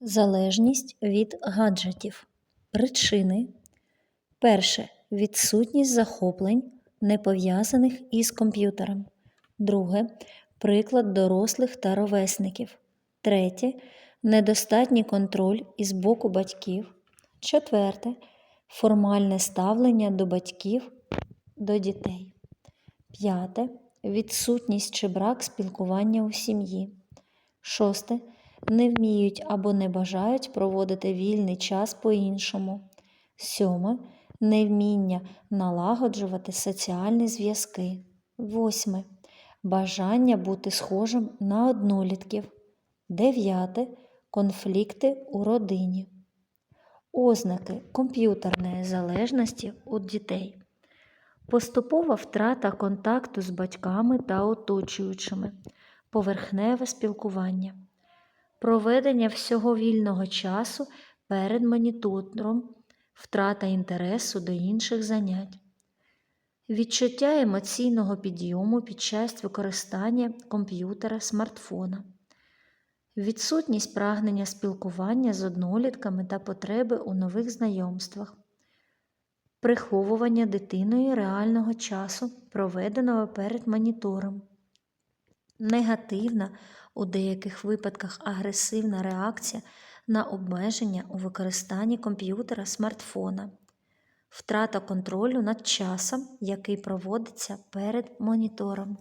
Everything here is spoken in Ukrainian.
Залежність від гаджетів. Причини. Перше. Відсутність захоплень, не пов'язаних із комп'ютером. Друге. Приклад дорослих та ровесників. Третє. Недостатній контроль із боку батьків. Четверте. Формальне ставлення до батьків до дітей. П'яте. Відсутність чи брак спілкування у сім'ї. Шосте. Не вміють або не бажають проводити вільний час по-іншому. Сьоме. Невміння налагоджувати соціальні зв'язки. Восьме. Бажання бути схожим на однолітків. Дев'яте. Конфлікти у родині. Ознаки комп'ютерної залежності у дітей. Поступова втрата контакту з батьками та оточуючими, поверхневе спілкування, проведення всього вільного часу перед монітором, втрата інтересу до інших занять, відчуття емоційного підйому під час використання комп'ютера, смартфона, відсутність прагнення спілкування з однолітками та потреби у нових знайомствах. Приховування дитиною реального часу, проведеного перед монітором, негативна, у деяких випадках агресивна реакція на обмеження у використанні комп'ютера смартфона, втрата контролю над часом, який проводиться перед монітором.